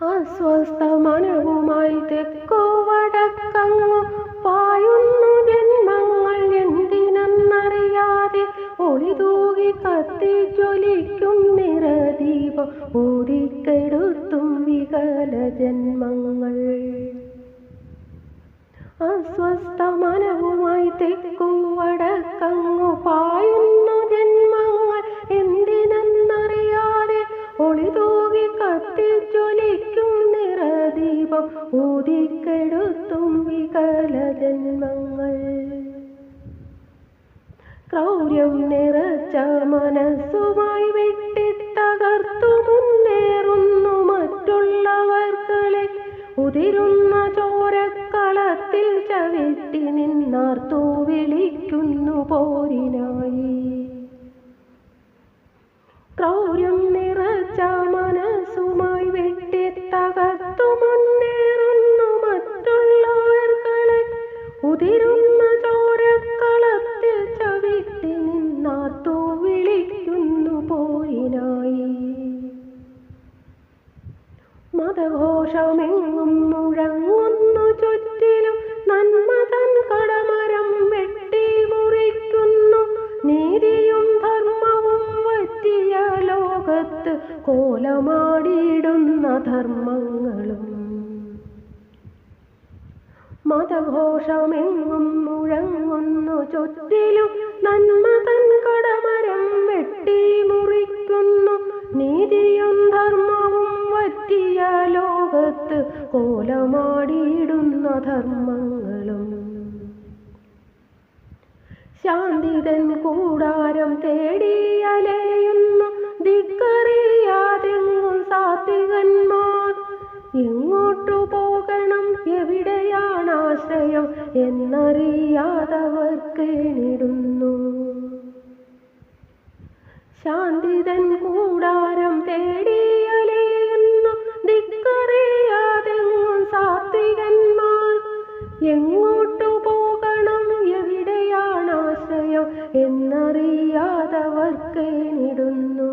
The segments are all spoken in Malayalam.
അസ്വസ്ഥ മനവുമായി തെക്കോ വടക്കങ്ങു പായുന്നു ജന്മങ്ങൾ എന്തിനെന്നറിയാതെ ഒളിതൂകി കത്തി ജ്വലിക്കും നിറദീപം. ഊരിക്കെടുത്തും വികല ജന്മങ്ങൾ അസ്വസ്ഥ മനവുമായി തെക്കു വടക്കങ്ങു പായുന്നു ഊതിക്കെടുത്തും വികല ജന്മങ്ങൾ ക്രൗര്യം നിറച്ച മനസ്സുമായി വെട്ടിത്തകർത്തു മുന്നേറുന്നു മറ്റുള്ളവർക്കളെ. ഉതിരുന്ന ചോരക്കളത്തിൽ ചവിട്ടി നിന്നാർത്തു വിളിക്കുന്നു പോരിനായി ഉതിരുന്ന ചോരക്കളത്തിൽ ചവിട്ടി നിന്നാത്തോ വിളിക്കുന്നു പോയിനായി. മതഘോഷമെങ്ങും മുഴങ്ങുന്നു ചുറ്റിലും നന്മതൻ കടമരം വെട്ടി മുറിക്കുന്നു. നീതിയും ധർമ്മവും വറ്റിയ ലോകത്ത് കോലമാടിയിടുന്ന ധർമ്മങ്ങളും മതഘോഷമെങ്ങും മുഴങ്ങുന്നു ചുറ്റിലും നന്മതൻ കടമരം വെട്ടി മുറിക്കുന്നു. നീതിയും ധർമ്മവും വറ്റിയ ലോകത്ത് കോലമാടിയിടുന്ന ധർമ്മങ്ങളും. ശാന്തിതൻ കൂടാരം തേടി ആശ്രയം എന്നറിയാതവർ കേണിടുന്നു ശാന്തിതൻ കൂടാരം തേടി അലയുന്നു ദിക്കറിയാതെങ്ങും സാത്വികന്മാർ എങ്ങോട്ടു പോകണം എവിടെയാണ് ആശ്രയം എന്നറിയാതവർ കേണിടുന്നു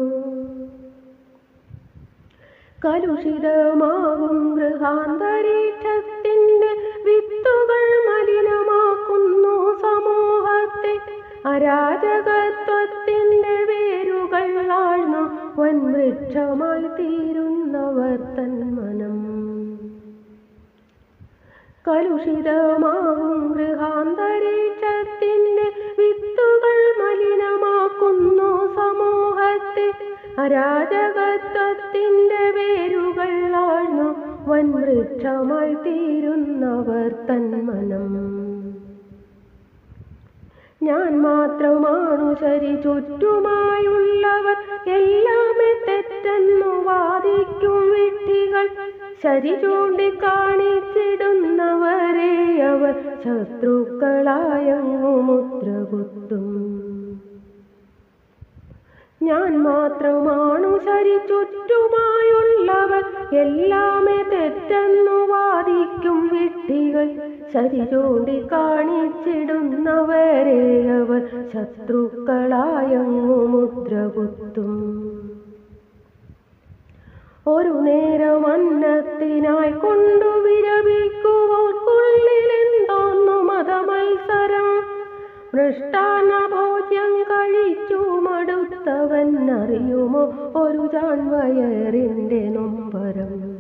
കലുഷിതമാകും ഗൃഹാന്തരീക്ഷത്തിന്റെ അരാജകത്വത്തിന്റെ വേരുകൾ ആഴ്ന്നു. വൻവൃക്ഷമായി തീരുന്നവർ തൻ മനം. കലുഷിതമാകും ഗൃഹാന്തരീക്ഷത്തിന്റെ വിത്തുകൾ മലിനമാക്കുന്നു സമൂഹത്തെ. അരാജകത്വത്തിന്റെ വേരുകൾ ആഴ്ന്നു. വൻവൃക്ഷമായി തീരുന്നവർ തന്മനം ഞാൻ മാത്രമാണു ശരി ചുറ്റുമായുള്ളവർ എല്ലാമേ തെറ്റെന്നു വാദിക്കും വിട്ടികൾ ശരി ചൂണ്ടിക്കാണിച്ചിടുന്നവരെ അവർ ശത്രുക്കളായങ്ങു മുദ്രകുത്തും ഞാൻ മാത്രമാണു ശരി ചുറ്റുമായുള്ളവർ എല്ലാമേ തെറ്റെന്നു വാദിക്കും വിട്ടികൾ ശരി ചൂണ്ടിക്കാണിച്ചിടുന്നവരെ അവർ ശത്രുക്കളായങ്ങു മുദ്രകുത്തും. ഒരു നേരം അന്നത്തിനായി കൊണ്ടു വിരമിക്കുവോർക്കുള്ളിലെന്തോന്നു മതമത്സരം. മൃഷ്ടാന ഭോജ്യം കഴിച്ചു മടുത്തവൻ അറിയുമോ? ഒരു ചാൺവയറിന്റെ നൊമ്പരം.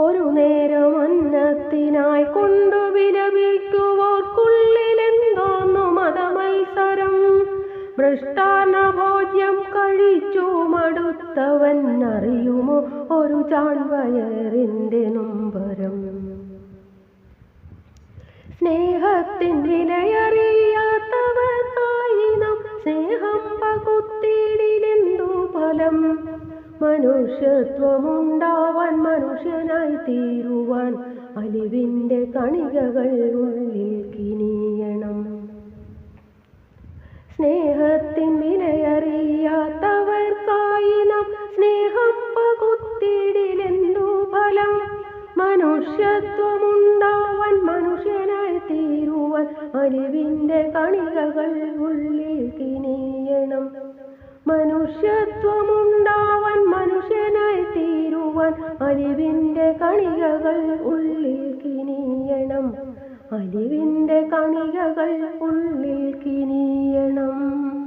ഒരു നേരം അന്നത്തിനായി കൊണ്ടു വിലപിക്കുവോർക്കുള്ളിലെന്തോന്നു മതമത്സരം. മൃഷ്ടാന ഭോജ്യം കഴിച്ചു മടുത്തവൻ അറിയുമോ ഒരു ചാൺവയറിന്റെ നൊമ്പരം. സ്നേഹത്തിൻ വിലയറിയാത്തവർക്കായി നാം സ്നേഹം പകുത്തിയിടിലെന്തു ഫലം? മനുഷ്യനായി തീരുവാൻ അലിവിന്റെ കണികകൾ ഉള്ളിൽ കിനിയണം. സ്നേഹത്തിൻ വിലയറിയാത്തവർക്കായി നാം സ്നേഹം പകുത്തിടിലെന്തു ഫലം മനുഷ്യത്വമുണ്ടാവാൻ മനുഷ്യനായി തീരുവാൻ അലിവിന്റെ കണികകൾ ഉള്ളിൽ കിനിയണം. മനുഷ്യത്വമുണ്ടാവാൻ അലിവിന്റെ കണികകൾ ഉള്ളിൽ കിനിയണം. അലിവിന്റെ കണികകൾ ഉള്ളിൽ കിനിയണം.